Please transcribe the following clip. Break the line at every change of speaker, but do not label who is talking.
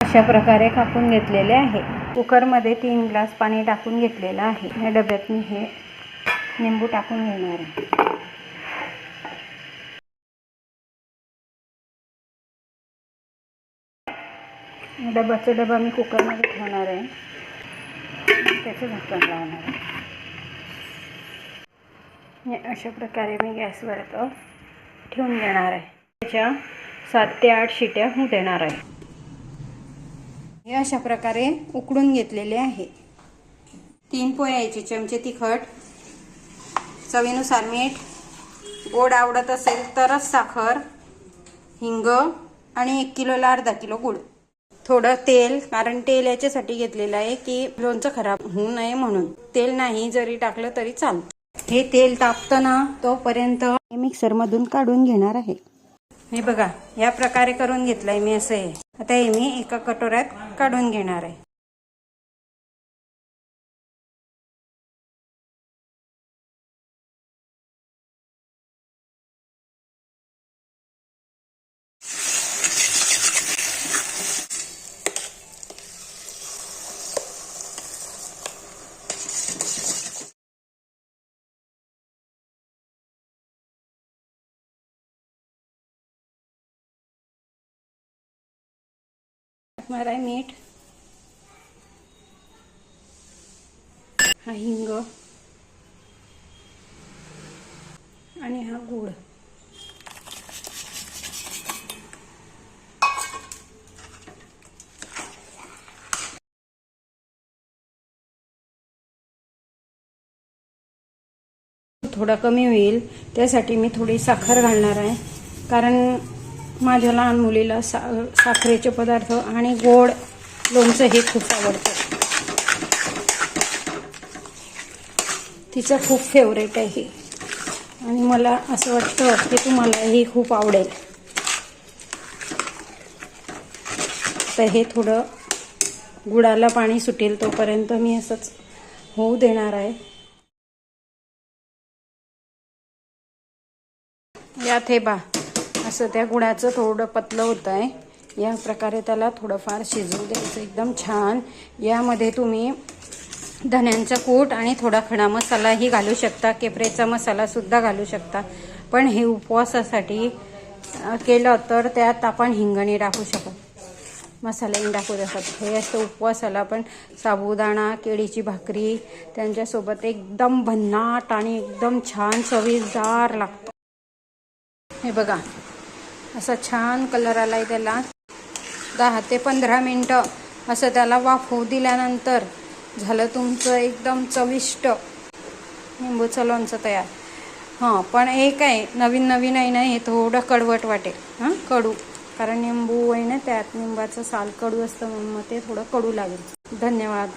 अशा प्रकारे कापून घेतलेले आहे. कुकरमध्ये तीन ग्लास पाणी टाकून घेतलेलं आहे. या डब्यात मी हे निंबू टाकून घेणार आहे. डब्याचा डबा मी कुकरमध्ये ठेवणार आहे. त्याचं झाकण लावणार आहे. अशा प्रकारे मी गॅसवर तो ठेवून देणार आहे. त्याच्या सात ते आठ शिट्या देणार आहे. हे अशा प्रकारे उकडून घेतलेले आहे. तीन पोह्याचे चमचे तिखट चवीनुसार मीठ गोड आवडत असेल तरच साखर हिंग आणि एक किलोला अर्धा किलो गुळ. थोडं तेल कारण तेल याच्यासाठी घेतलेलं आहे की लोणचं खराब होऊ नये म्हणून. तेल नाही जरी टाकलं तरी चालतं. हे तेल तापतं ना तोपर्यंत हे मिक्सरमधून काढून घेणार आहे. हे बघा या प्रकारे करून घेतलंय मी असं आहे आता हे मी एका कटोऱ्यात काढून घेणार आहे. टाकणार आहे मीठ. हा हिंग. आणि हा गुळ. थोडा कमी होईल. त्यासाठी मी थोडी साखर घालणार आहे. कारण माझ्या लहान मुलीला सा साखरेचे पदार्थ आणि गोड लोणचं हे खूप आवडतं. तिचं खूप फेवरेट आहे आणि मला असं वाटतं की तुम्हाला हे खूप आवडेल. तर हे थोडं गुळाला पाणी सुटेल तोपर्यंत मी असंच होऊ देणार आहे. यात हे बा असं त्या गुळाचं थोडं पतलं होतं आहे या प्रकारे त्याला थोडंफार शिजवू द्यायचं. एकदम छान. यामध्ये तुम्ही धन्यांचं कूट आणि थोडा खडा मसालाही घालू शकता. केपरेचा मसालासुद्धा घालू शकता. पण हे उपवासासाठी केलं तर त्यात आपण हिंगणी टाकू शकत मसालाही टाकू शकत. हे असं उपवासाला पण साबुदाणा केळीची भाकरी त्यांच्यासोबत एकदम भन्नाट आणि एकदम छान चवीदार लागतो. हे बघा. असा छान कलर आला आहे त्याला. दहा ते पंधरा मिनटं असं त्याला वाफवू दिल्यानंतर झालं तुमचं एकदम चविष्ट निंबूचं लोणचं तयार. हां पण एक आहे नवीन नवीन आहे ना हे थोडं कडवट वाटेल. हां कडू. कारण निंबू आहे ना त्यात निंबाचं साल कडू असतं म्हणून मग ते थोडं कडू लागेल. धन्यवाद.